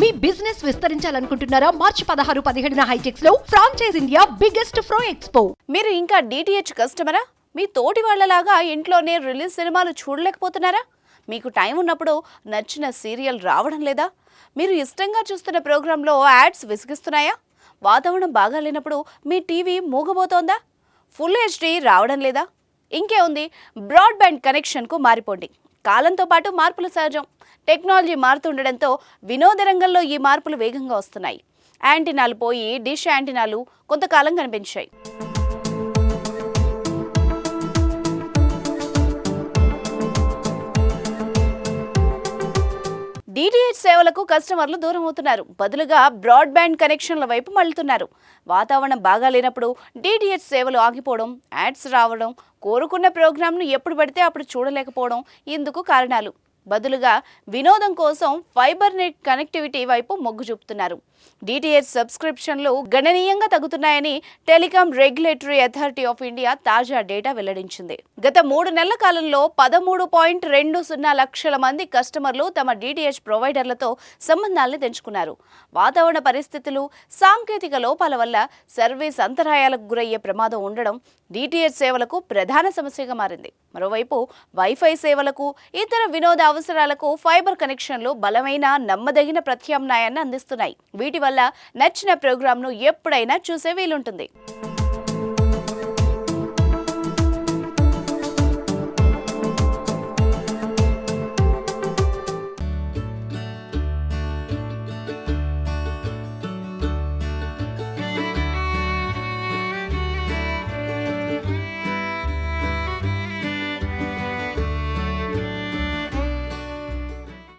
మీ business విస్తరించాలనుకుంటున్నారా? మార్చి పదహారు పదిహేడున హైటెక్స్లో franchise India biggest fro expo మీరు ఇంకా డిటిహెచ్ కస్టమరా? మీ తోటి వాళ్ళలాగా ఇంట్లోనే రిలీజ్ సినిమాలు చూడలేకపోతున్నారా? మీకు టైం ఉన్నప్పుడు నచ్చిన సీరియల్ రావడం లేదా? మీరు ఇష్టంగా చూస్తున్న ప్రోగ్రాంలో యాడ్స్ విసిగిస్తున్నాయా? వాతావరణం బాగా లేనప్పుడు మీ టీవీ మూగబోతోందా? ఫుల్ హెచ్డి రావడం లేదా? ఇంకే ఉంది బ్రాడ్బ్యాండ్ కనెక్షన్కు మారిపోండి. కాలంతో పాటు మార్పులు సహజం. టెక్నాలజీ మారుతుండడంతో వినోద రంగంలో ఈ మార్పులు వేగంగా వస్తున్నాయి. యాంటీనాలు పోయి డిష్ యాంటీనాలు కొంతకాలం కనిపించాయి. డిటిహెచ్ సేవలకు కస్టమర్లు దూరం అవుతున్నారు. బదులుగా బ్రాడ్బ్యాండ్ కనెక్షన్ల వైపు మళ్ళుతున్నారు. వాతావరణం బాగా లేనప్పుడు డిటిహెచ్ సేవలు ఆగిపోవడం యాడ్స్ రావడం కోరుకున్న ప్రోగ్రామ్ను ఎప్పుడు పడితే అప్పుడు చూడలేకపోవడం ఇందుకు కారణాలు. బదులుగా వినోదం కోసం ఫైబర్ నెట్ కనెక్టివిటీ వైపు మొగ్గు చూపుతున్నారు. డిటిహెచ్ సబ్స్క్రిప్షన్లు గణనీయంగా తగ్గుతున్నాయని telecom regulatory authority of India తాజా డేటా వెల్లడించింది. గత మూడు నెలల కాలంలో పదమూడు పాయింట్ రెండు సున్నా లక్షల మంది కస్టమర్లు తమ డిటిహెచ్ ప్రొవైడర్లతో సంబంధాలను తెంచుకున్నారు. వాతావరణ పరిస్థితులు సాంకేతిక లోపాల వల్ల సర్వీస్ అంతరాయాలకు గురయ్యే ప్రమాదం ఉండడం డిటిహెచ్ సేవలకు ప్రధాన సమస్యగా మారింది. మరోవైపు వైఫై సేవలకు ఇతర వినోద అవసరాలకు ఫైబర్ కనెక్షన్లు బలమైన నమ్మదగిన ప్రత్యామ్నాయాన్ని అందిస్తున్నాయి. వీటి వల్ల నచ్చిన ప్రోగ్రామ్ను ఎప్పుడైనా చూసే వీలుంటుంది.